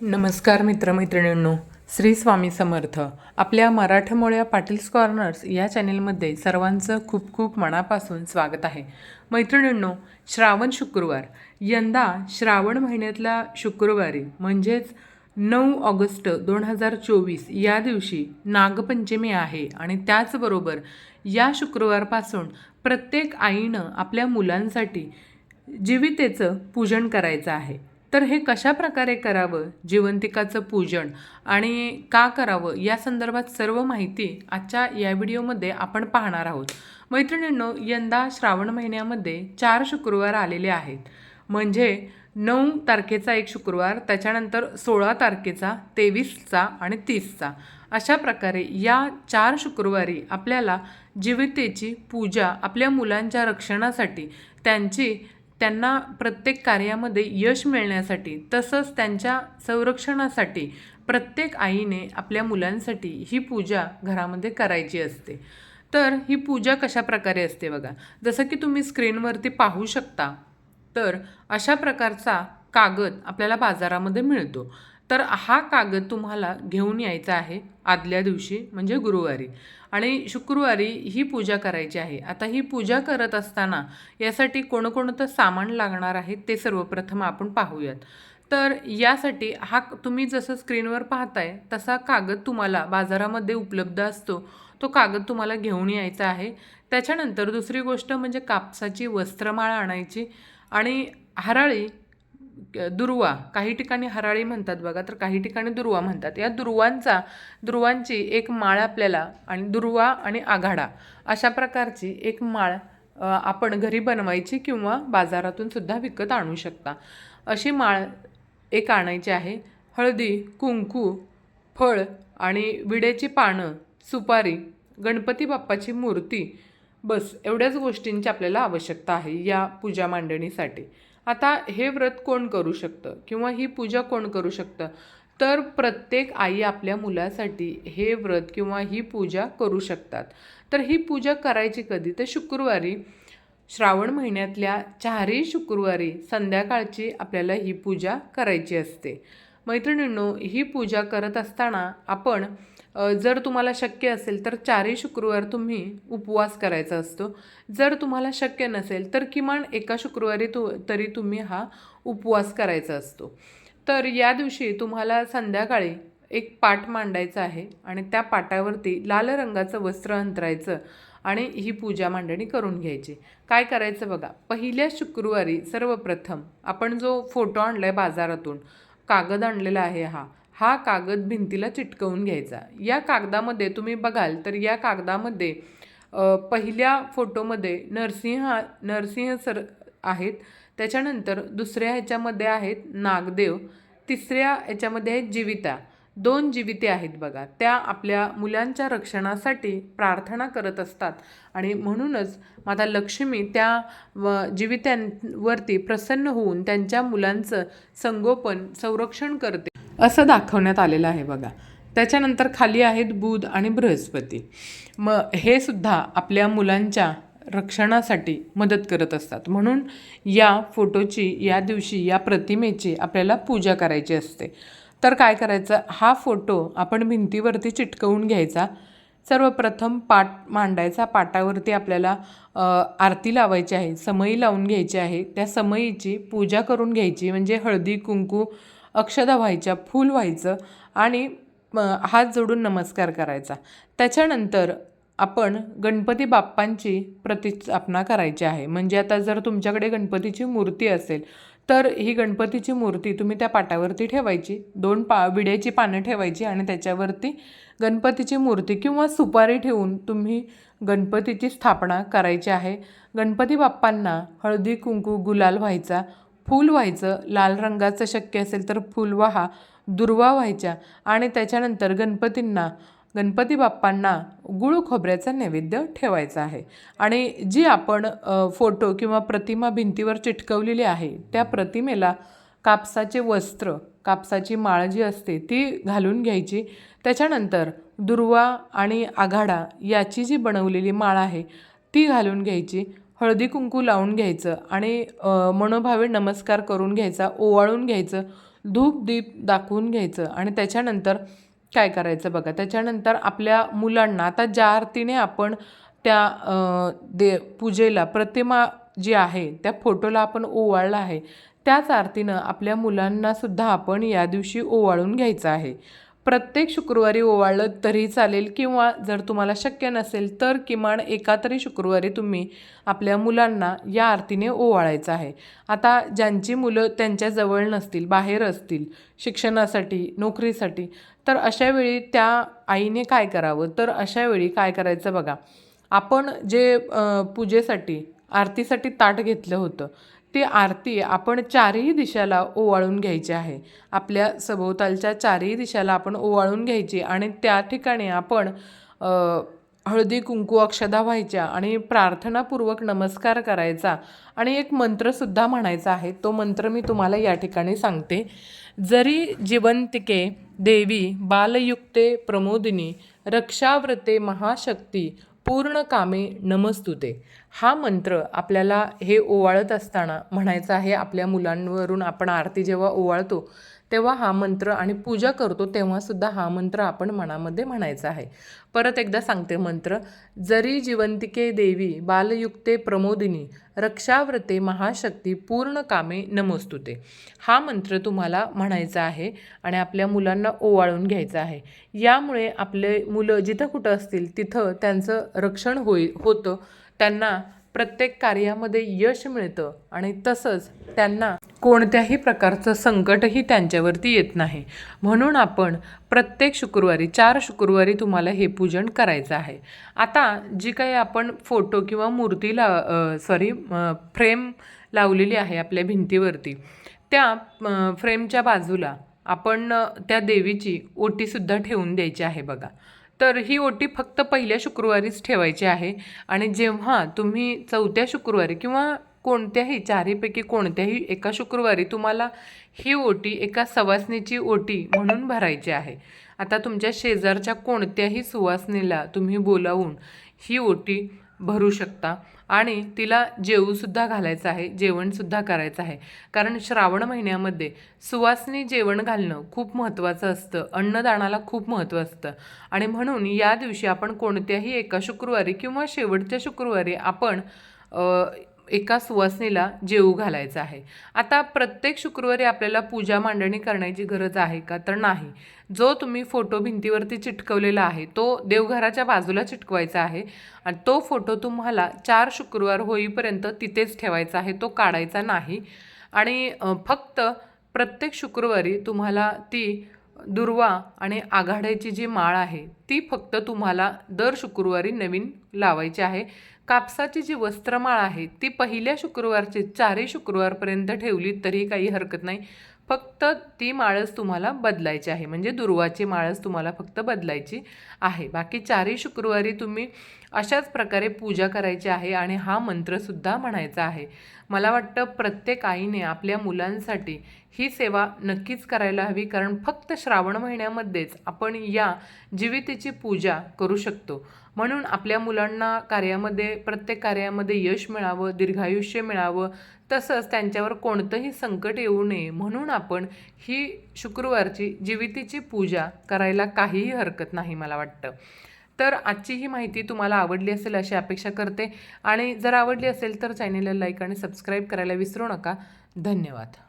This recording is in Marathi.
नमस्कार मित्रमैत्रिणींनो श्री स्वामी समर्थ. आपल्या मराठमोळ्या पाटील्स कॉर्नर्स या चॅनेलमध्ये सर्वांचं खूप खूप मनापासून स्वागत आहे. मैत्रिणींनो श्रावण शुक्रवार. यंदा श्रावण महिन्यातल्या शुक्रवारी म्हणजेच नऊ ऑगस्ट दोन हजार चोवीस या दिवशी नागपंचमी आहे आणि त्याचबरोबर या शुक्रवारपासून प्रत्येक आईनं आपल्या मुलांसाठी जीवितेचं पूजन करायचं आहे. तर हे कशा प्रकारे करावं? जिवंतिकाचं पूजन आणि का करावं? या संदर्भात सर्व माहिती आजच्या या व्हिडिओमध्ये आपण पाहणार आहोत. मैत्रिणींनो यंदा श्रावण महिन्यामध्ये चार शुक्रवार आलेले आहेत. म्हणजे नऊ तारखेचा एक शुक्रवार त्याच्यानंतर सोळा तारखेचा तेवीसचा आणि तीसचा. अशा प्रकारे या चार शुक्रवारी आपल्याला जीवितेची पूजा आपल्या मुलांच्या रक्षणासाठी त्यांची त्यांना प्रत्येक कार्यामध्ये यश मिळण्यासाठी तसंच त्यांच्या संरक्षणासाठी प्रत्येक आईने आपल्या मुलांसाठी ही पूजा घरामध्ये करायची असते. तर ही पूजा कशा प्रकारे असते बघा. जसं की तुम्ही स्क्रीनवरती पाहू शकता तर अशा प्रकारचा कागद आपल्याला बाजारामध्ये मिळतो. तर हा कागद तुम्हाला घेऊन यायचा आहे आदल्या दिवशी म्हणजे गुरुवारी. आणि शुक्रवारी ही पूजा करायची आहे. आता ही पूजा करत असताना यासाठी कोणकोणतं सामान लागणार आहे ते सर्वप्रथम आपण पाहूयात. तर यासाठी हा तुम्ही जसं स्क्रीनवर पाहताय तसा कागद तुम्हाला बाजारामध्ये उपलब्ध असतो. तो कागद तुम्हाला घेऊन यायचा आहे. त्याच्यानंतर दुसरी गोष्ट म्हणजे कापसाची वस्त्रमाळ आणायची आणि हराळी दुर्वा. काही ठिकाणी हराळी म्हणतात बघा तर काही ठिकाणी दुर्वा म्हणतात. या दुर्वांचा दुर्वांची एक माळ आपल्याला आणि दुर्वा आणि आघाडा अशा प्रकारची एक माळ आपण घरी बनवायची किंवा बाजारातून सुद्धा विकत आणू शकता. अशी माळ एक आणायची आहे. हळदी कुंकू फळ आणि विड्याची पानं सुपारी गणपती बाप्पाची मूर्ती बस एवढ्याच गोष्टींची आपल्याला आवश्यकता आहे या पूजा मांडणीसाठी. आता हे व्रत कोण करू शकतं? किंवा ही पूजा कोण करू शकतं? तर प्रत्येक आई आपल्या मुलासाठी हे व्रत किंवा ही पूजा करू शकतात. तर ही पूजा करायची कधी? तर शुक्रवारी श्रावण महिन्यातल्या चारही शुक्रवारी संध्याकाळची आपल्याला ही पूजा करायची असते. मैत्रिणींनो ही पूजा करत असताना आपण जर तुम्हाला शक्य असेल तर चारही शुक्रवार तुम्ही उपवास करायचा असतो. जर तुम्हाला शक्य नसेल तर किमान एका शुक्रवारी तु तरी तुम्ही हा उपवास करायचा असतो. तर या दिवशी तुम्हाला संध्याकाळी एक पाट मांडायचा आहे आणि त्या पाटावरती लाल रंगाचं वस्त्र अंतरायचं आणि ही पूजा मांडणी करून घ्यायची. काय करायचं बघा पहिल्या शुक्रवारी सर्वप्रथम आपण जो फोटो आणला आहे बाजारातून कागद आणलेला आहे हा. हा कागद भिंतीला चिटकवून घ्यायचा. या कागदामध्ये तुम्ही बघाल तर या कागदामध्ये पहिल्या फोटोमध्ये नरसिंह नरसिंह सर आहेत. त्याच्यानंतर दुसऱ्या ह्याच्यामध्ये आहेत नागदेव. तिसऱ्या ह्याच्यामध्ये आहेत जीविता. दोन जीविते आहेत बघा. त्या आपल्या मुलांच्या रक्षणासाठी प्रार्थना करत असतात. आणि म्हणूनच माता लक्ष्मी त्या व जीवित्यांवरती प्रसन्न होऊन त्यांच्या मुलांचं संगोपन संरक्षण करते. असं दाखवण्यात आलेलं आहे बघा. त्याच्यानंतर खाली आहेत बुध आणि बृहस्पती. मग हे सुद्धा आपल्या मुलांच्या रक्षणासाठी मदत करत असतात. म्हणून या फोटोची या दिवशी या प्रतिमेची आपल्याला पूजा करायची असते. तर काय करायचं? हा फोटो आपण भिंतीवरती चिटकवून घ्यायचा. सर्वप्रथम पाट मांडायचा. पाटावरती आपल्याला आरती लावायची आहे. समई लावून घ्यायची आहे. त्या समईची पूजा करून घ्यायची. म्हणजे हळदी कुंकू अक्षदा व्हायच्या फूल व्हायचं आणि हात जोडून नमस्कार करायचा. त्याच्यानंतर आपण गणपती बाप्पांची प्रतिस्थापना करायची आहे. म्हणजे आता जर तुमच्याकडे गणपतीची मूर्ती असेल तर ही गणपतीची मूर्ती तुम्ही त्या पाटावरती ठेवायची. दोन पा विड्याची पानं ठेवायची आणि त्याच्यावरती गणपतीची मूर्ती किंवा सुपारी ठेवून तुम्ही गणपतीची स्थापना करायची आहे. गणपती बाप्पांना हळदी कुंकू गुलाल व्हायचा फूल व्हायचं लाल रंगाचं शक्य असेल तर फूल व्हा दुर्वा व्हायच्या आणि त्याच्यानंतर गणपतींना गणपती बाप्पांना गुळ खोबऱ्याचा नैवेद्य ठेवायचा आहे. आणि जी आपण फोटो किंवा प्रतिमा भिंतीवर चिटकवलेली आहे त्या प्रतिमेला कापसाचे वस्त्र कापसाची माळ जी असते ती घालून घ्यायची. त्याच्यानंतर दुर्वा आणि आघाडा याची जी बनवलेली माळ आहे ती घालून घ्यायची. हळदी कुंकू लावून घ्यायचं आणि मनोभावे नमस्कार करून घ्यायचा ओवाळून घ्यायचं धूप दीप दाखवून घ्यायचं. आणि त्याच्यानंतर काय करायचं बघा. त्याच्यानंतर आपल्या मुलांना आता ज्या आरतीने आपण त्या दे पूजेला प्रतिमा जी आहे त्या फोटोला आपण ओवाळला आहे त्याच आरतीनं आपल्या मुलांनासुद्धा आपण या दिवशी ओवाळून घ्यायचं आहे. प्रत्येक शुक्रवारी ओवाळलं तरी चालेल किंवा जर तुम्हाला शक्य नसेल तर किमान एका तरी शुक्रवारी तुम्ही आपल्या मुलांना या आरतीने ओवाळायचं आहे. आता ज्यांची मुलं त्यांच्या जवळ नसतील बाहेर असतील शिक्षणासाठी नोकरीसाठी तर अशा वेळी त्या आईने काय करावं? तर अशा वेळी काय करायचं बघा. आपण जे पूजेसाठी आरतीसाठी ताट घेतलं होतं ती आरती आपण चारही दिशाला ओवाळून घ्यायची आहे. आपल्या सभोवतालच्या चारही दिशाला आपण ओवाळून घ्यायची आणि त्या ठिकाणी आपण हळदी कुंकू अक्षदा व्हायच्या आणि प्रार्थनापूर्वक नमस्कार करायचा आणि एक मंत्रसुद्धा म्हणायचा आहे. तो मंत्र मी तुम्हाला या ठिकाणी सांगते. जरी जिवंतिके देवी बालयुक्ते प्रमोदिनी रक्षाव्रते महाशक्ती पूर्ण कामे नमस्तुते. हा मंत्र आपल्याला हे ओवाळत असताना म्हणायचा आहे आपल्या मुलांवरून आपण आरती जेव्हा ओवाळतो तेव्हा हा मंत्र आणि पूजा करतो तेव्हासुद्धा हा मंत्र आपण मनामध्ये म्हणायचा आहे. परत एकदा सांगते मंत्र. जरी जिवंतिके देवी बालयुक्ते प्रमोदिनी रक्षाव्रते महाशक्ती पूर्ण कामे नमोस्तुते. हा मंत्र तुम्हाला म्हणायचा आहे आणि आपल्या मुलांना ओवाळून घ्यायचा आहे. यामुळे आपले मुलं जिथं कुठं असतील तिथं त्यांचं रक्षण होई होतं. त्यांना प्रत्येक कार्यामध्ये यश मिळतं आणि तसंच त्यांना कोणत्याही प्रकारचं संकटही त्यांच्यावरती येत नाही. म्हणून आपण प्रत्येक शुक्रवारी चार शुक्रवारी तुम्हाला हे पूजन करायचं आहे. आता जी काही आपण फोटो किंवा मूर्ती ला सॉरी फ्रेम लावलेली आहे आपल्या भिंतीवरती त्या फ्रेमच्या बाजूला आपण त्या देवीची ओटीसुद्धा ठेवून द्यायची आहे बघा. तर ही ओटी फक्त पहिल्या शुक्रवारीच ठेवायची आहे. आणि जेव्हा तुम्ही चौथ्या शुक्रवारी किंवा कोणत्याही चारीपैकी कोणत्याही एका शुक्रवारी तुम्हाला ही ओटी एका सवासणीची ओटी म्हणून भरायची आहे. आता तुमच्या शेजारच्या कोणत्याही सुवासनीला तुम्ही बोलावून ही ओटी भरू शकता. आणि तिला जेवूसुद्धा घालायचं आहे जेवणसुद्धा करायचं आहे. कारण श्रावण महिन्यामध्ये सुवासनी जेवण घालणं खूप महत्त्वाचं असतं. अन्नदानाला खूप महत्त्व असतं. आणि म्हणून या दिवशी आपण कोणत्याही एका शुक्रवारी किंवा शेवटच्या शुक्रवारी आपण एका सुवासनीला जेवू घालायचं आहे. आता प्रत्येक शुक्रवारी आपल्याला पूजा मांडणी करण्याची गरज आहे का? तर नाही. जो तुम्ही फोटो भिंतीवरती चिटकवलेला आहे तो देवघराच्या बाजूला चिटकवायचा आहे आणि तो फोटो तुम्हाला चार शुक्रवार होईपर्यंत तिथेच ठेवायचा आहे तो काढायचा नाही. आणि फक्त प्रत्येक शुक्रवारी तुम्हाला ती दुर्वा आणि आघाड्याची जी माळ आहे ती फक्त तुम्हाला दर शुक्रवारी नवीन लावायची आहे. कापसाची जी वस्त्रमाळ आहे ती पहिल्या शुक्रवारची चारही शुक्रवारपर्यंत ठेवली तरी काही हरकत नाही. फक्त ती माळच तुम्हाला बदलायची आहे. म्हणजे दुर्वाची माळच तुम्हाला फक्त बदलायची आहे. बाकी चारही शुक्रवारी तुम्ही अशाच प्रकारे पूजा करायची आहे आणि हा मंत्रसुद्धा म्हणायचा आहे. मला वाटतं प्रत्येक आईने आपल्या मुलांसाठी ही सेवा नक्कीच करायला हवी कारण फक्त श्रावण महिन्यामध्येच आपण या जीवितेची पूजा करू शकतो. म्हणून आपल्या मुलांना कार्यामध्ये प्रत्येक कार्यामध्ये यश मिळावं दीर्घायुष्य मिळावं तसंच त्यांच्यावर कोणतंही संकट येऊ नये म्हणून आपण ही शुक्रवारची जीवितीची पूजा करायला काहीही हरकत नाही मला वाटतं. तर आजची ही माहिती तुम्हाला आवडली असेल अशी अपेक्षा करते. आणि जर आवडली असेल तर चॅनेलला लाईक आणि सबस्क्राईब करायला विसरू नका. धन्यवाद.